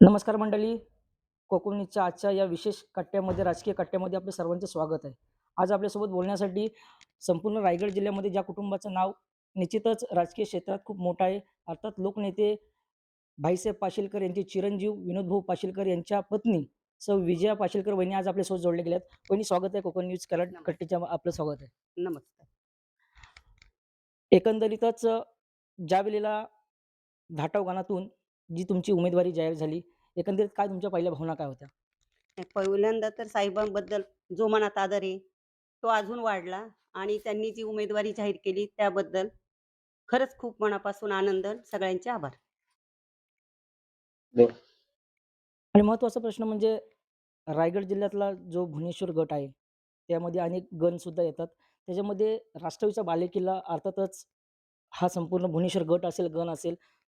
नमस्कार मंडळी. कोकण न्यूजच्या आजच्या या विशेष कट्ट्यामध्ये राजकीय कट्ट्यामध्ये आपलं सर्वांचं स्वागत आहे. आज आपल्यासोबत बोलण्यासाठी संपूर्ण रायगड जिल्ह्यामध्ये ज्या कुटुंबाचं नाव निश्चितच राजकीय क्षेत्रात खूप मोठं आहे अर्थात लोकनेते भाईसाहेब पाशीलकर यांचे चिरंजीव विनोदभाऊ पाशीलकर यांच्या पत्नी सौ विजया पाशीलकर वहिनी आज आपल्यासोबत जोडले गेल्यात वहिनी स्वागत आहे कोकण न्यूज कराड. कट्टीच्या आपलं स्वागत आहे. नमस्कार. एकंदरीतच ज्या वेळेला धाटाव गाणातून जी तुमची उमेदवारी जाहीर झाली एकंदरीत काय तुमच्या पहिल्या भावना काय होत्या? पहिल्यांदा तर साहेबांबद्दल जो मनात आदर आहे तो अजून वाढला आणि त्यांनी जी उमेदवारी जाहीर केली त्याबद्दल खरंच खूप मनापासून आनंद सगळ्यांचे आभार. आणि महत्त्वाचा प्रश्न म्हणजे रायगड जिल्ह्यातला जो भुवनेश्वर गट आहे त्यामध्ये अनेक गण सुद्धा येतात. त्याच्यामध्ये राष्ट्रवादीचा बालेकिल्ला अर्थातच हा संपूर्ण भुवनेश्वर गट असेल गण असेल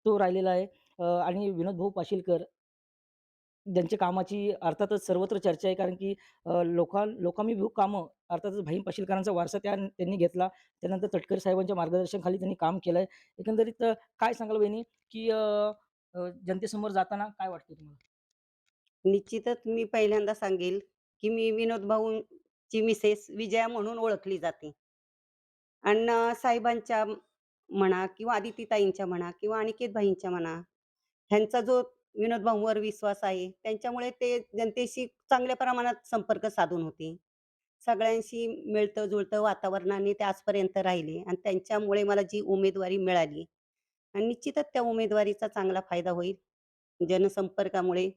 तो राहिलेला आहे. आणि विनोद भाऊ पाशीलकर ज्यांच्या कामाची अर्थातच सर्वत्र चर्चा आहे. कारण की अं, लोकां लोकाभिमुख कामं अर्थातच भाई पाशीलकरांचा वारसा त्या त्यांनी घेतला. त्यानंतर तटकरे साहेबांच्या मार्गदर्शनाखाली त्यांनी काम केलंय. एकंदरीत काय सांगाल वहिनी की जनतेसमोर जाताना काय वाटतं तुम्हाला? निश्चितच मी पहिल्यांदा सांगेल की मी विनोद भाऊंची मिसेस विजया म्हणून ओळखली जाते. आणि साहेबांच्या म्हणा किंवा आदितीताईंच्या म्हणा किंवा अनिकेत भाईंच्या म्हणा ह्यांचा जो विनोद भाऊंवर विश्वास आहे त्यांच्यामुळे ते जनतेशी चांगल्या प्रमाणात संपर्क साधून होते. सगळ्यांशी मिळतं जुळतं वातावरणाने ते आजपर्यंत राहिले आणि त्यांच्यामुळे मला जी उमेदवारी मिळाली आणि निश्चितच त्या उमेदवारीचा चांगला फायदा होईल जनसंपर्कामुळे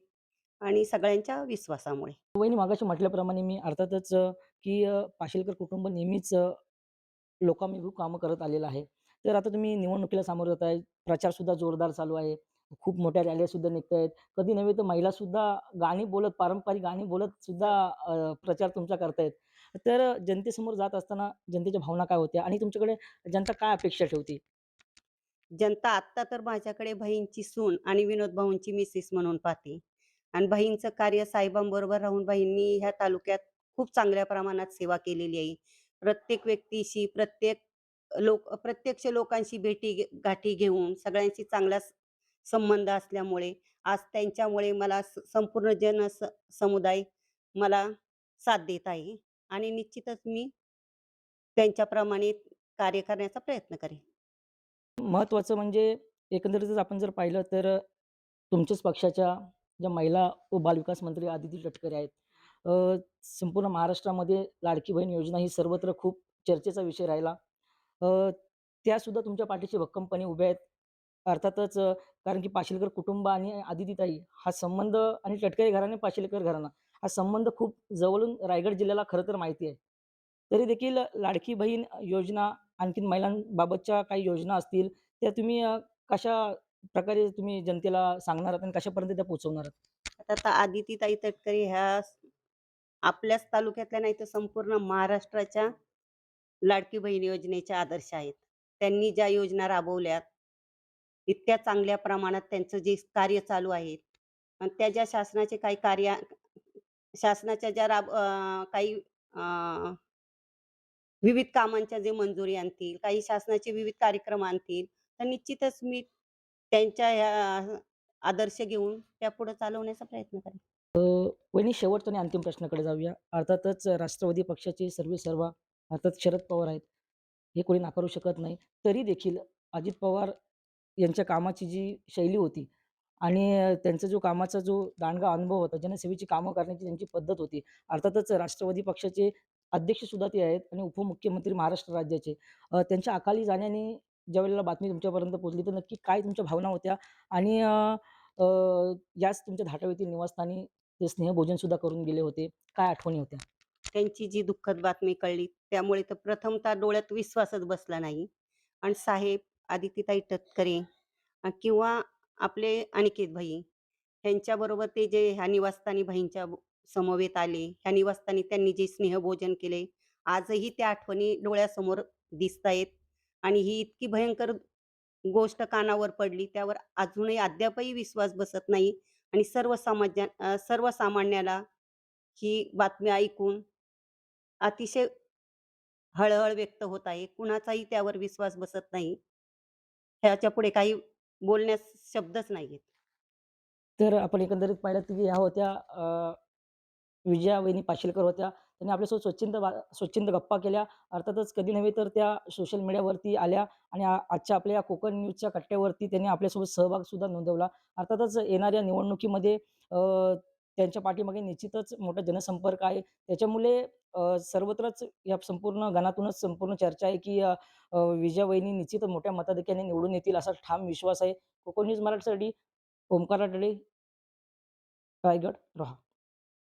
आणि सगळ्यांच्या विश्वासामुळे. वहिनी मागाशी म्हटल्याप्रमाणे मी अर्थातच की अ, पाशीलकर कुटुंब नेहमीच अ, कामं करत आलेलं आहे. तर आता तुम्ही निवडणुकीला सामोरं जात आहे प्रचार सुद्धा जोरदार चालू आहे. खूप मोठ्या रॅल्या सुद्धा निघत आहेत कधी नव्हे तर महिला सुद्धा गाणी बोलत पारंपरिक गाणी बोलत सुद्धा प्रचार तुमचा करतायत. तर जनतेसमोर जात असताना जनतेच्या भावना काय होत्या आणि तुमच्याकडे जनता काय अपेक्षा ठेवते? जनता आत्ता तर माझ्याकडे बहीणची सून आणि विनोद भाऊंची मिसेस म्हणून पाहते. आणि बहीणचं कार्य साहेबांबरोबर राहून बहिणी ह्या तालुक्यात खूप चांगल्या प्रमाणात सेवा केलेली आहे. प्रत्येक व्यक्तीशी प्रत्येक लोक प्रत्यक्ष लोकांशी भेटी घे- गाठी घेऊन सगळ्यांशी चांगला संबंध असल्यामुळे. आज त्यांच्यामुळे मला स- संपूर्ण जन स- समुदाय मला साथ देत आहे आणि निश्चितच मी त्यांच्याप्रमाणे कार्य करण्याचा प्रयत्न करेन. महत्त्वाचं म्हणजे एकंदरीतच आपण जर पाहिलं तर तुमच्याच पक्षाच्या ज्या महिला व बालविकास मंत्री आदिती तटकरे आहेत संपूर्ण महाराष्ट्रामध्ये लाडकी बहीण योजना ही सर्वत्र खूप चर्चेचा विषय राहिला. त्यासुद्धा तुमच्या पाठीशी भक्कमपणे उभ्या आहेत. अर्थातच कारण की पाशिलकर कुटुंब आणि आदितीताई हा संबंध आणि टटकरे घराणे पाशिलकर घराणा. हा संबंध खूप जवळून रायगड जिल्ह्याला खरं तर माहिती आहे. तरी देखील लाडकी बहीण योजना आणखीन महिलांबाबतच्या काही योजना असतील त्या तुम्ही कशा प्रकारे तुम्ही जनतेला सांगणार आहात आणि कशापर्यंत त्या पोहोचवणार आहात? आता आदितीताई तटकरे ह्या आपल्याच तालुक्यातल्या नाही तर संपूर्ण महाराष्ट्राच्या लाडकी बहीण योजनेच्या आदर्श आहेत. त्यांनी ज्या योजना राबवल्यात इतक्या चांगल्या प्रमाणात त्यांचं जे कार्य चालू आहे. आणि त्या ज्या शासनाचे काही कार्य शासनाच्या ज्या राब अं, काही अं, विविध कामांच्या जे मंजुरी आणतील काही शासनाचे विविध कार्यक्रम आणतील तर निश्चितच मी त्यांच्या ह्या आदर्श घेऊन त्या पुढे चालवण्याचा प्रयत्न करेन. वहिनी शेवट आणि अंतिम प्रश्नाकडे जाऊया. अर्थातच राष्ट्रवादी पक्षाचे सर्वे सर्वा अर्थात शरद पवार आहेत हे कोणी नाकारू शकत नाही. तरी देखील अजित पवार यांच्या कामाची जी शैली होती आणि त्यांचा जो कामाचा जो दांडगा अनुभव होता जनसेवेची कामं करण्याची त्यांची पद्धत होती. अर्थातच राष्ट्रवादी पक्षाचे अध्यक्ष सुद्धा ते आहेत आणि उपमुख्यमंत्री महाराष्ट्र राज्याचे. त्यांच्या अकाली जाण्याने ज्यावेळेला बातमी तुमच्यापर्यंत पोहोचली तर नक्की काय तुमच्या भावना होत्या? आणि याच तुमच्या धाटावेतील निवासस्थानी ते स्नेहभोजन सुद्धा करून गेले होते. काय आठवणी होत्या? त्यांची जी दुःखद बातमी कळली त्यामुळे तर प्रथमतः डोळ्यात विश्वासच बसला नाही. आणि साहेब आदितीताई तटकरे किंवा आपले अनिकेत भाई. ह्यांच्याबरोबर ते जे ह्या निवासस्थानी भाईंच्या समवेत आले. ह्या निवासस्थानी त्यांनी जे स्नेहभोजन केले. आजही त्या आठवणी डोळ्यासमोर दिसत आहेत आणि ही इतकी भयंकर गोष्ट कानावर पडली त्यावर अजूनही अद्यापही विश्वास बसत नाही. आणि सर्व समाजा सर्वसामान्याला ही बातमी ऐकून अतिशय हळहळ व्यक्त होत आहे. कुणाचाही त्यावर विश्वास बसत नाही. ह्याच्या पुढे काही बोलण्यास शब्दच नाहीयेत तर आपण एकंदरीत पाहिलं की ह्या होत्या विजया वहिनी पाशीलकर होत्या. त्यांनी आपल्यासोबत स्वच्छंद वा स्वच्छंद गप्पा केल्या. अर्थातच कधी नव्हे तर त्या सोशल मीडियावरती आल्या आणि आजच्या आपल्या कोकण न्यूजच्या कट्ट्यावरती त्यांनी आपल्यासोबत सहभागसुद्धा नोंदवला. अर्थातच येणाऱ्या निवडणुकीमध्ये त्यांच्या पाठीमागे निश्चितच मोठा जनसंपर्क आहे. त्याच्यामुळे सर्वत्रच या संपूर्ण गणातूनच संपूर्ण चर्चा आहे की विजया वहिनी निश्चित मोठ्या मताधिक्याने निवडून येतील असा ठाम विश्वास आहे. कोकण न्यूज मराठीसाठी ओमकार राठोडे रायगड, रोहा.